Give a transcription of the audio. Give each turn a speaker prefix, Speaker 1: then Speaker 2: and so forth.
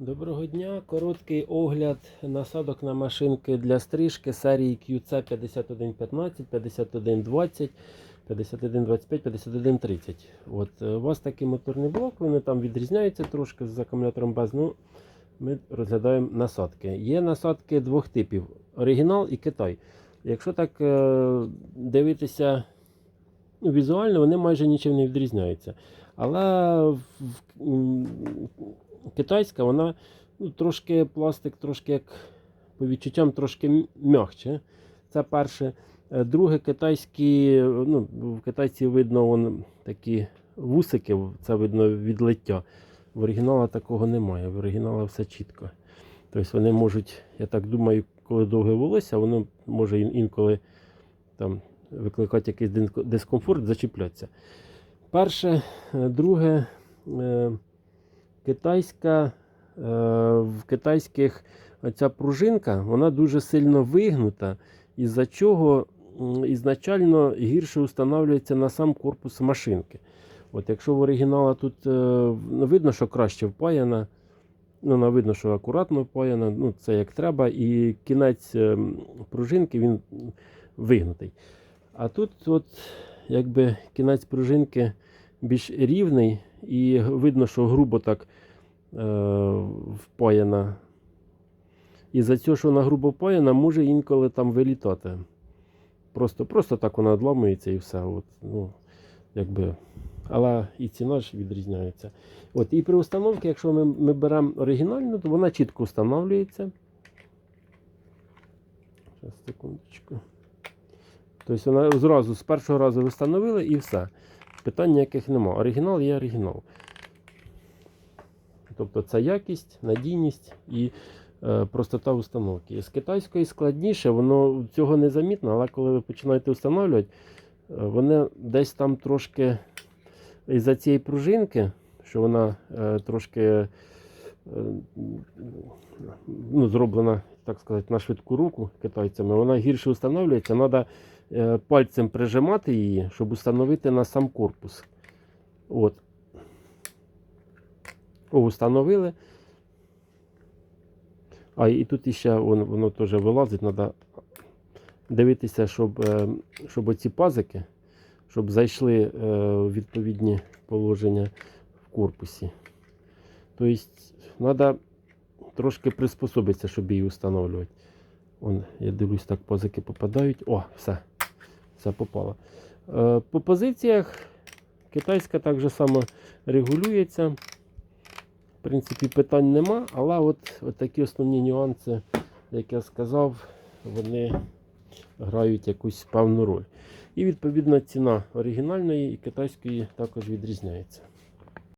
Speaker 1: Доброго дня. Короткий огляд насадок на машинки для стрижки серії QC 5115, 5120, 5125, 5130. От, е, у вас такий моторний блок, вони там відрізняються трошки з акумулятором баз. Ну, ми розглядаємо насадки. Є насадки двох типів: оригінал і Китай. Якщо так е, дивитися візуально, вони майже нічим не відрізняються. Але в, китайська, вона ну, трошки пластик, трошки як по відчуттям трошки м- м'якше. Це перше. Е, Друге, китайські, ну, в китайці видно вон, такі вусики, це видно відлиття. В оригінала такого немає. В оригінала все чітко. Тобто вони можуть, я так думаю, коли довге волосся, воно може інколи там, викликати якийсь дискомфорт, зачіплятися. Перше, Е, друге, е, китайська, е, в китайських ця пружинка вона дуже сильно вигнута, із-за чого ізначально гірше встановлюється на сам корпус машинки. От Якщо в оригінала тут е, видно, що краще впаяна, ну, видно, що акуратно впаяна, ну, це як треба, і кінець е, пружинки він вигнутий. А тут от, якби кінець пружинки більш рівний, і видно, що грубо так е, впаяна. І за цього, що вона грубо впаяна, може інколи там вилітати. Просто, просто так вона відламується і все. От, ну, якби. Але і ціна ж відрізняється. От, і при установці, якщо ми, ми беремо оригінальну, то вона чітко встановлюється. Зараз, секундочку. Тобто вона зразу з першого разу встановили і все. Питань ніяких нема. Оригінал є оригінал. Тобто це якість, надійність і е, простота установки. З китайської складніше, воно цього не замітно, але коли ви починаєте встановлювати, е, вони десь там трошки із-за цієї пружинки, що вона е, трошки е, ну, зроблена, так сказати, на швидку руку китайцями, вона гірше встановлюється. Треба е, пальцем прижимати її, щоб встановити на сам корпус. От. О, встановили. А і тут іще воно, воно теж вилазить, треба дивитися, щоб, е, щоб оці пазики, щоб зайшли е, в відповідні положення в корпусі. Тобто, треба трошки приспособитися, щоб її встановлювати. Вон, я дивлюсь, так пазики попадають. О, все. Все попало. Е, по позиціях китайська так же само регулюється. В принципі, питань нема, але от, от такі основні нюанси, як я сказав, вони грають якусь певну роль. І відповідно ціна оригінальної і китайської також відрізняється.